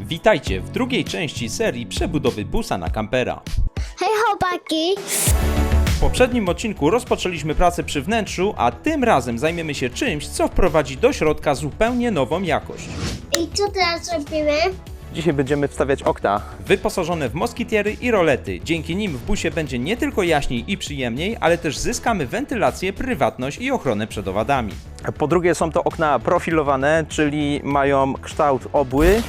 Witajcie w drugiej części serii przebudowy busa na kampera. Hej chłopaki! W poprzednim odcinku rozpoczęliśmy pracę przy wnętrzu, a tym razem zajmiemy się czymś, co wprowadzi do środka zupełnie nową jakość. I co teraz robimy? Dzisiaj będziemy wstawiać okna. Wyposażone w moskitiery i rolety. Dzięki nim w busie będzie nie tylko jaśniej i przyjemniej, ale też zyskamy wentylację, prywatność i ochronę przed owadami. Po drugie są to okna profilowane, czyli mają kształt obły.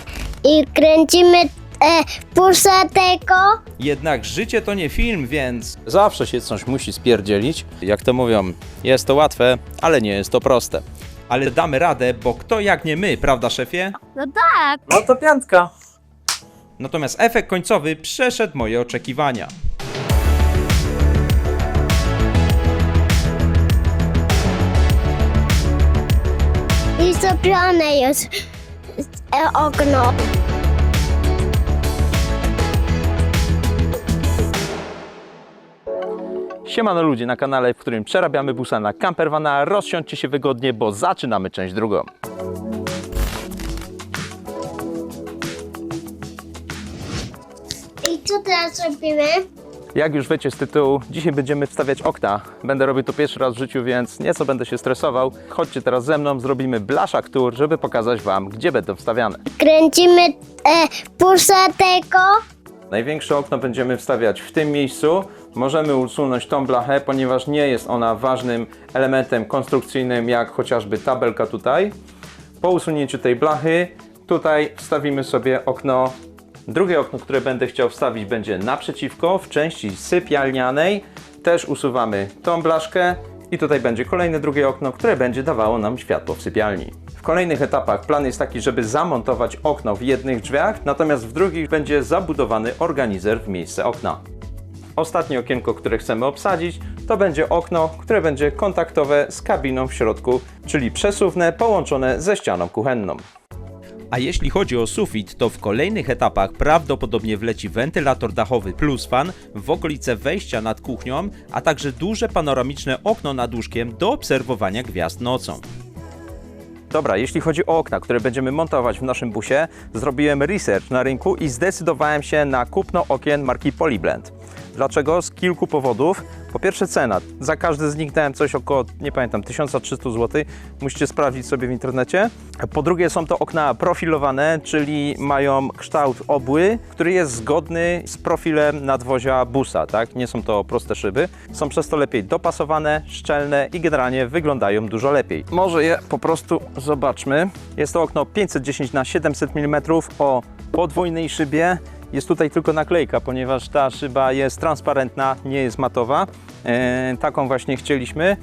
I kręcimy e, pusa tego. Jednak życie to nie film, więc zawsze się coś musi spierdzielić. Jak to mówią, jest to łatwe, ale nie jest to proste. Ale damy radę, bo kto jak nie my, prawda szefie? No tak! No to piątka. Natomiast efekt końcowy przeszedł moje oczekiwania. I zrobione jest e, okno. Siemano ludzie na kanale, w którym przerabiamy busa na campervana. Rozsiądźcie się wygodnie, bo zaczynamy część drugą. I co teraz robimy? Jak już wiecie z tytułu, dzisiaj będziemy wstawiać okna. Będę robił to pierwszy raz w życiu, więc nieco będę się stresował. Chodźcie teraz ze mną, zrobimy blaszak tour, żeby pokazać Wam, gdzie będą wstawiane. Kręcimy e, pusa tego. Największe okno będziemy wstawiać w tym miejscu. Możemy usunąć tą blachę, ponieważ nie jest ona ważnym elementem konstrukcyjnym, jak chociażby tabelka tutaj. Po usunięciu tej blachy, tutaj wstawimy sobie okno. Drugie okno, które będę chciał wstawić, będzie naprzeciwko, w części sypialnianej. Też usuwamy tą blaszkę i tutaj będzie kolejne drugie okno, które będzie dawało nam światło w sypialni. W kolejnych etapach plan jest taki, żeby zamontować okno w jednych drzwiach, natomiast w drugich będzie zabudowany organizer w miejsce okna. Ostatnie okienko, które chcemy obsadzić, to będzie okno, które będzie kontaktowe z kabiną w środku, czyli przesuwne połączone ze ścianą kuchenną. A jeśli chodzi o sufit, to w kolejnych etapach prawdopodobnie wleci wentylator dachowy plus fan w okolice wejścia nad kuchnią, a także duże panoramiczne okno nad łóżkiem do obserwowania gwiazd nocą. Dobra, jeśli chodzi o okna, które będziemy montować w naszym busie, zrobiłem research na rynku i zdecydowałem się na kupno okien marki Polyblend. Dlaczego? Z kilku powodów. Po pierwsze cena. Za każdy z nich dałem coś około, nie pamiętam, 1300 zł. Musicie sprawdzić sobie w internecie. Po drugie są to okna profilowane, czyli mają kształt obły, który jest zgodny z profilem nadwozia busa, tak? Nie są to proste szyby. Są przez to lepiej dopasowane, szczelne i generalnie wyglądają dużo lepiej. Może je po prostu zobaczmy. Jest to okno 510 na 700 mm o podwójnej szybie. Jest tutaj tylko naklejka, ponieważ ta szyba jest transparentna, nie jest matowa. E, taką właśnie chcieliśmy.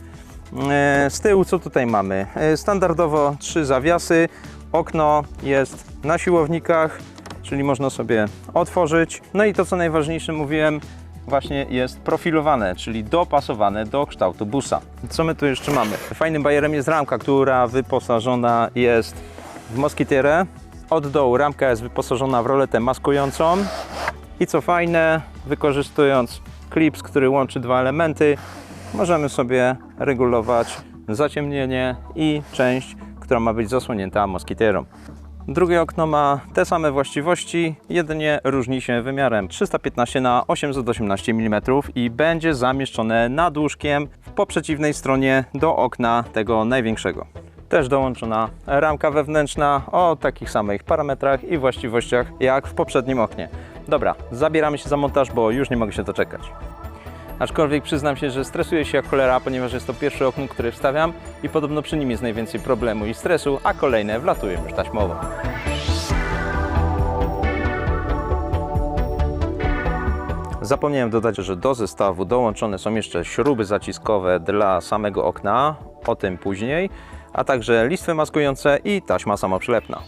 E, z tyłu co tutaj mamy? E, standardowo trzy zawiasy. Okno jest na siłownikach, czyli można sobie otworzyć. No i to co najważniejsze mówiłem, właśnie jest profilowane, czyli dopasowane do kształtu busa. Co my tu jeszcze mamy? Fajnym bajerem jest ramka, która wyposażona jest w moskitierę. Od dołu ramka jest wyposażona w roletę maskującą. I co fajne, wykorzystując klips, który łączy dwa elementy, możemy sobie regulować zaciemnienie i część, która ma być zasłonięta moskitierą. Drugie okno ma te same właściwości, jedynie różni się wymiarem 315 na 818 mm i będzie zamieszczone nad łóżkiem po przeciwnej stronie do okna tego największego. Też dołączona ramka wewnętrzna o takich samych parametrach i właściwościach jak w poprzednim oknie. Dobra, zabieramy się za montaż, bo już nie mogę się doczekać. Aczkolwiek przyznam się, że stresuję się jak cholera, ponieważ jest to pierwsze okno, które wstawiam i podobno przy nim jest najwięcej problemu i stresu, a kolejne wlatują już taśmowo. Zapomniałem dodać, że do zestawu dołączone są jeszcze śruby zaciskowe dla samego okna, o tym później, a także listwy maskujące i taśma samoprzylepna.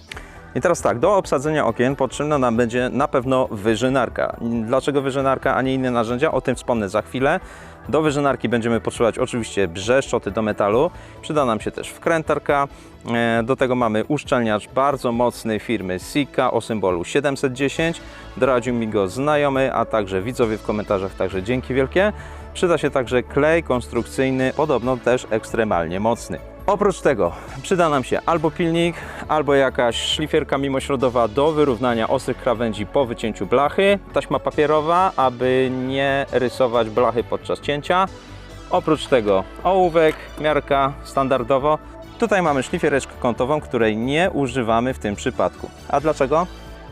I teraz tak, do obsadzenia okien potrzebna nam będzie na pewno wyżynarka. Dlaczego wyżynarka, a nie inne narzędzia? O tym wspomnę za chwilę. Do wyżynarki będziemy potrzebować oczywiście brzeszczoty do metalu. Przyda nam się też wkrętarka. E, Do tego mamy uszczelniacz bardzo mocny firmy Sika o symbolu 710. Doradził mi go znajomy, a także widzowie w komentarzach, także dzięki wielkie. Przyda się także klej konstrukcyjny, podobno też ekstremalnie mocny. Oprócz tego przyda nam się albo pilnik, albo jakaś szlifierka mimośrodowa do wyrównania ostrych krawędzi po wycięciu blachy, taśma papierowa, aby nie rysować blachy podczas cięcia. Oprócz tego ołówek, miarka standardowo. Tutaj mamy szlifiereczkę kątową, której nie używamy w tym przypadku. A dlaczego?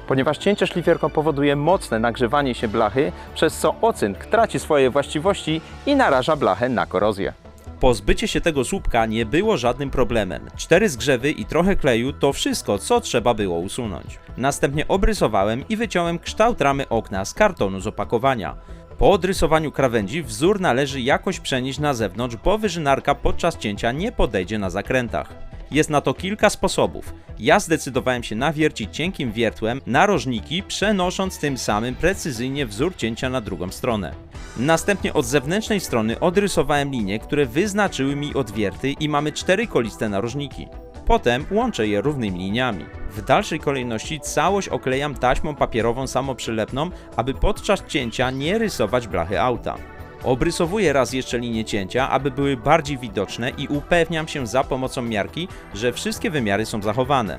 Ponieważ cięcie szlifierką powoduje mocne nagrzewanie się blachy, przez co ocynk traci swoje właściwości i naraża blachę na korozję. Pozbycie się tego słupka nie było żadnym problemem. Cztery zgrzewy i trochę kleju to wszystko, co trzeba było usunąć. Następnie obrysowałem i wyciąłem kształt ramy okna z kartonu z opakowania. Po odrysowaniu krawędzi wzór należy jakoś przenieść na zewnątrz, bo wyżynarka podczas cięcia nie podejdzie na zakrętach. Jest na to kilka sposobów. Ja zdecydowałem się nawiercić cienkim wiertłem narożniki, przenosząc tym samym precyzyjnie wzór cięcia na drugą stronę. Następnie od zewnętrznej strony odrysowałem linie, które wyznaczyły mi odwierty i mamy cztery koliste narożniki. Potem łączę je równymi liniami. W dalszej kolejności całość oklejam taśmą papierową samoprzylepną, aby podczas cięcia nie rysować blachy auta. Obrysowuję raz jeszcze linie cięcia, aby były bardziej widoczne i upewniam się za pomocą miarki, że wszystkie wymiary są zachowane.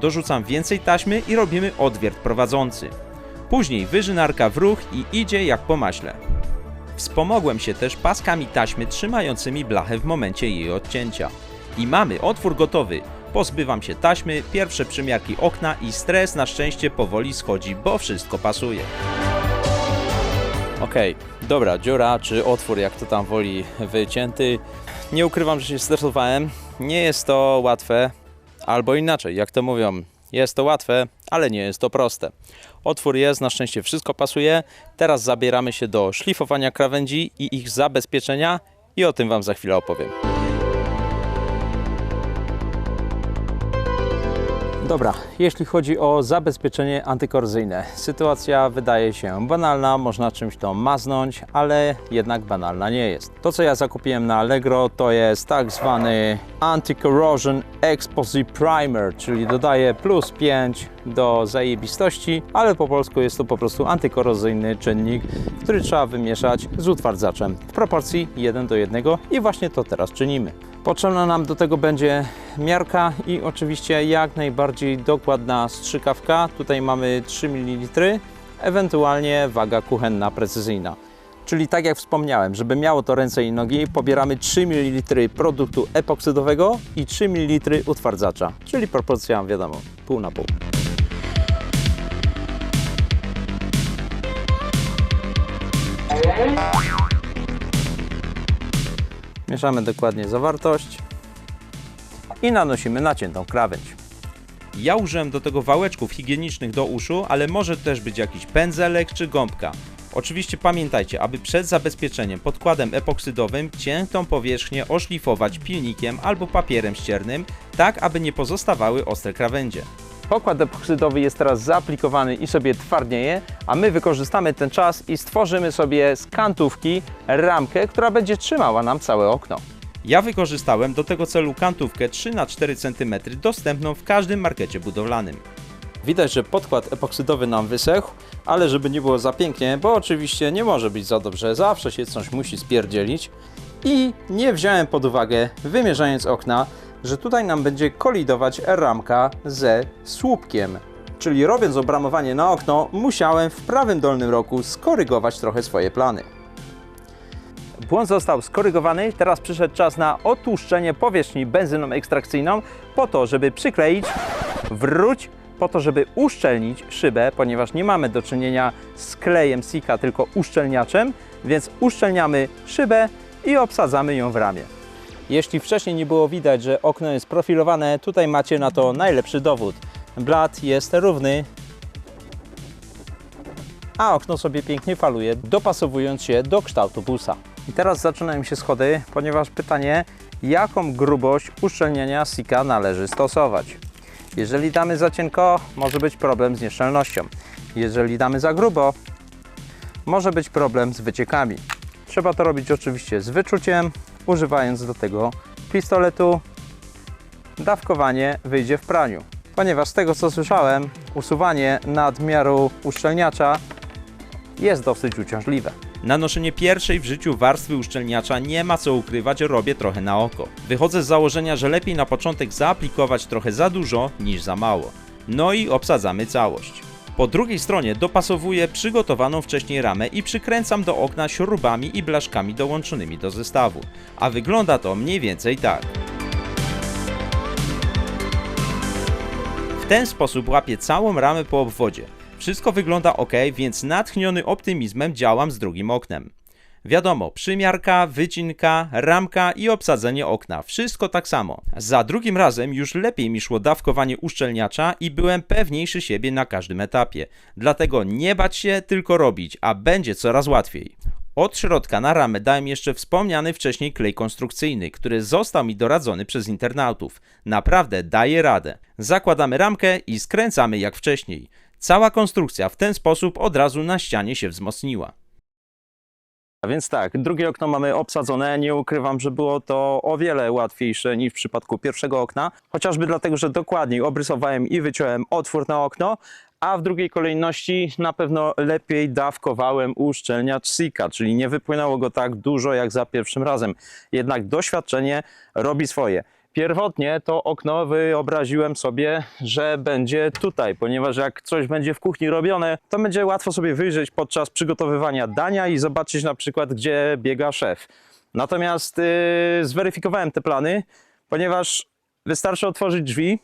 Dorzucam więcej taśmy i robimy odwiert prowadzący. Później wyżynarka w ruch i idzie jak po maśle. Wspomogłem się też paskami taśmy trzymającymi blachę w momencie jej odcięcia. I mamy otwór gotowy. Pozbywam się taśmy, pierwsze przymiarki okna i stres na szczęście powoli schodzi, bo wszystko pasuje. Okej, dobra, dziura czy otwór, jak to tam woli, wycięty. Nie ukrywam, że się stresowałem. Nie jest to łatwe, albo inaczej, jak to mówią, jest to łatwe, ale nie jest to proste. Otwór jest, na szczęście wszystko pasuje. Teraz zabieramy się do szlifowania krawędzi i ich zabezpieczenia i o tym Wam za chwilę opowiem. Dobra, jeśli chodzi o zabezpieczenie antykorozyjne, sytuacja wydaje się banalna, można czymś to maznąć, ale jednak banalna nie jest. To, co ja zakupiłem na Allegro, to jest tak zwany Anti-Corrosion Exposite Primer, czyli dodaje plus 5 do zajebistości, ale po polsku jest to po prostu antykorozyjny czynnik, który trzeba wymieszać z utwardzaczem w proporcji 1 do 1 i właśnie to teraz czynimy. Potrzebna nam do tego będzie miarka i oczywiście jak najbardziej dokładna strzykawka. Tutaj mamy 3 ml, ewentualnie waga kuchenna precyzyjna. Czyli tak jak wspomniałem, żeby miało to ręce i nogi, pobieramy 3 ml produktu epoksydowego i 3 ml utwardzacza, czyli proporcja wiadomo, pół na pół. Mieszamy dokładnie zawartość i nanosimy naciętą krawędź. Ja użyłem do tego wałeczków higienicznych do uszu, ale może też być jakiś pędzelek czy gąbka. Oczywiście pamiętajcie, aby przed zabezpieczeniem podkładem epoksydowym ciętą powierzchnię oszlifować pilnikiem albo papierem ściernym, tak aby nie pozostawały ostre krawędzie. Pokład epoksydowy jest teraz zaaplikowany i sobie twardnieje, a my wykorzystamy ten czas i stworzymy sobie z kantówki ramkę, która będzie trzymała nam całe okno. Ja wykorzystałem do tego celu kantówkę 3x4 cm dostępną w każdym markecie budowlanym. Widać, że podkład epoksydowy nam wysechł, ale żeby nie było za pięknie, bo oczywiście nie może być za dobrze, zawsze się coś musi spierdzielić. I nie wziąłem pod uwagę, wymierzając okna, że tutaj nam będzie kolidować ramka ze słupkiem. Czyli robiąc obramowanie na okno, musiałem w prawym dolnym roku skorygować trochę swoje plany. Błąd został skorygowany, teraz przyszedł czas na otłuszczenie powierzchni benzyną ekstrakcyjną po to, żeby przykleić, wróć, po to, żeby uszczelnić szybę, ponieważ nie mamy do czynienia z klejem Sika, tylko uszczelniaczem, więc uszczelniamy szybę i obsadzamy ją w ramie. Jeśli wcześniej nie było widać, że okno jest profilowane, tutaj macie na to najlepszy dowód. Blat jest równy, a okno sobie pięknie faluje, dopasowując się do kształtu busa. I teraz zaczynają się schody, ponieważ pytanie, jaką grubość uszczelniania sika należy stosować. Jeżeli damy za cienko, może być problem z nieszczelnością. Jeżeli damy za grubo, może być problem z wyciekami. Trzeba to robić oczywiście z wyczuciem, używając do tego pistoletu. Dawkowanie wyjdzie w praniu, ponieważ z tego co słyszałem, usuwanie nadmiaru uszczelniacza jest dosyć uciążliwe. Nanoszenie pierwszej w życiu warstwy uszczelniacza nie ma co ukrywać, robię trochę na oko. Wychodzę z założenia, że lepiej na początek zaaplikować trochę za dużo niż za mało. No i obsadzamy całość. Po drugiej stronie dopasowuję przygotowaną wcześniej ramę i przykręcam do okna śrubami i blaszkami dołączonymi do zestawu. A wygląda to mniej więcej tak. W ten sposób łapię całą ramę po obwodzie. Wszystko wygląda ok, więc natchniony optymizmem działam z drugim oknem. Wiadomo, przymiarka, wycinka, ramka i obsadzenie okna. Wszystko tak samo. Za drugim razem już lepiej mi szło dawkowanie uszczelniacza i byłem pewniejszy siebie na każdym etapie. Dlatego nie bać się, tylko robić, a będzie coraz łatwiej. Od środka na ramę dałem jeszcze wspomniany wcześniej klej konstrukcyjny, który został mi doradzony przez internautów. Naprawdę daje radę. Zakładamy ramkę i skręcamy jak wcześniej. Cała konstrukcja w ten sposób od razu na ścianie się wzmocniła. A więc tak, drugie okno mamy obsadzone. Nie ukrywam, że było to o wiele łatwiejsze niż w przypadku pierwszego okna, chociażby dlatego, że dokładniej obrysowałem i wyciąłem otwór na okno, a w drugiej kolejności na pewno lepiej dawkowałem uszczelniacz Sika, czyli nie wypłynęło go tak dużo jak za pierwszym razem. Jednak doświadczenie robi swoje. Pierwotnie to okno wyobraziłem sobie, że będzie tutaj, ponieważ jak coś będzie w kuchni robione, to będzie łatwo sobie wyjrzeć podczas przygotowywania dania i zobaczyć na przykład, gdzie biega szef. Natomiast yy, zweryfikowałem te plany, ponieważ wystarczy otworzyć drzwi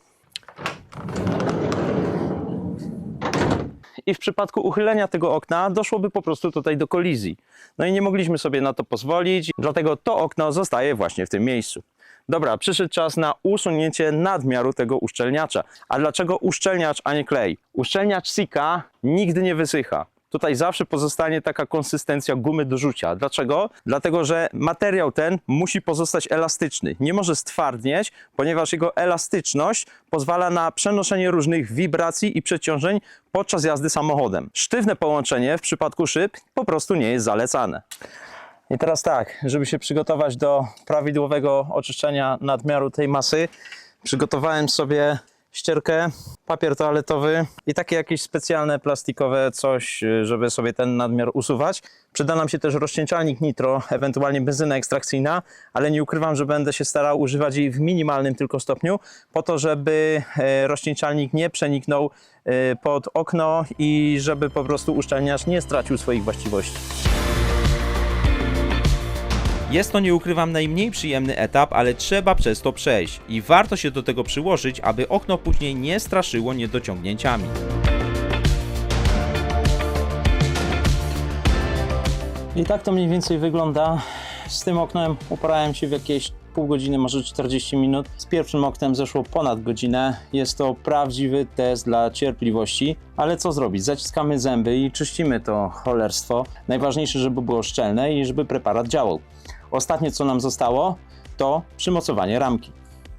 i w przypadku uchylenia tego okna doszłoby po prostu tutaj do kolizji. No i nie mogliśmy sobie na to pozwolić, dlatego to okno zostaje właśnie w tym miejscu. Dobra, przyszedł czas na usunięcie nadmiaru tego uszczelniacza. A dlaczego uszczelniacz, a nie klej? Uszczelniacz Sika nigdy nie wysycha. Tutaj zawsze pozostanie taka konsystencja gumy do rzucia. Dlaczego? Dlatego, że materiał ten musi pozostać elastyczny. Nie może stwardnieć, ponieważ jego elastyczność pozwala na przenoszenie różnych wibracji i przeciążeń podczas jazdy samochodem. Sztywne połączenie w przypadku szyb po prostu nie jest zalecane. I teraz tak, żeby się przygotować do prawidłowego oczyszczenia nadmiaru tej masy, przygotowałem sobie ścierkę, papier toaletowy i takie jakieś specjalne plastikowe coś, y, żeby sobie ten nadmiar usuwać. Przyda nam się też rozcieńczalnik nitro, ewentualnie benzyna ekstrakcyjna, ale nie ukrywam, że będę się starał używać jej w minimalnym tylko stopniu, po to, żeby e, rozcieńczalnik nie przeniknął e, pod okno i żeby po prostu uszczelniacz nie stracił swoich właściwości. Jest to, nie ukrywam, najmniej przyjemny etap, ale trzeba przez to przejść i warto się do tego przyłożyć, aby okno później nie straszyło niedociągnięciami. I tak to mniej więcej wygląda. Z tym oknem uporałem się w jakieś pół godziny, może 40 minut. Z pierwszym oknem zeszło ponad godzinę. Jest to prawdziwy test dla cierpliwości, ale co zrobić? Zaciskamy zęby i czyścimy to cholerstwo. Najważniejsze, żeby było szczelne i żeby preparat działał. Ostatnie, co nam zostało, to przymocowanie ramki.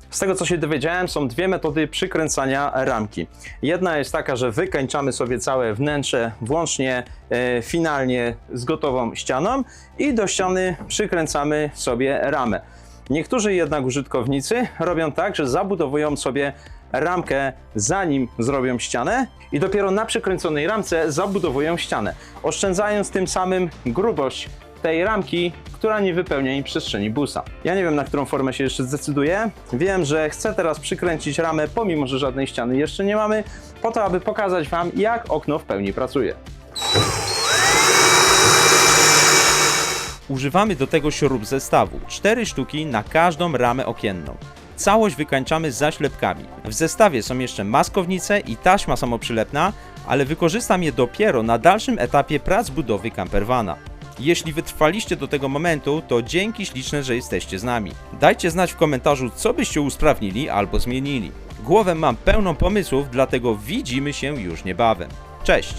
Z tego co się dowiedziałem, są dwie metody przykręcania ramki. Jedna jest taka, że wykańczamy sobie całe wnętrze, włącznie e, finalnie z gotową ścianą i do ściany przykręcamy sobie ramę. Niektórzy jednak użytkownicy robią tak, że zabudowują sobie ramkę zanim zrobią ścianę i dopiero na przykręconej ramce zabudowują ścianę, oszczędzając tym samym grubość tej ramki, która nie wypełnia im przestrzeni busa. Ja nie wiem, na którą formę się jeszcze zdecyduję. Wiem, że chcę teraz przykręcić ramę, pomimo że żadnej ściany jeszcze nie mamy, po to, aby pokazać Wam, jak okno w pełni pracuje. Używamy do tego śrub zestawu, 4 sztuki na każdą ramę okienną. Całość wykańczamy zaślepkami. W zestawie są jeszcze maskownice i taśma samoprzylepna, ale wykorzystam je dopiero na dalszym etapie prac budowy campervana. Jeśli wytrwaliście do tego momentu, to dzięki śliczne, że jesteście z nami. Dajcie znać w komentarzu, co byście usprawnili albo zmienili. Głowę mam pełną pomysłów, dlatego widzimy się już niebawem. Cześć!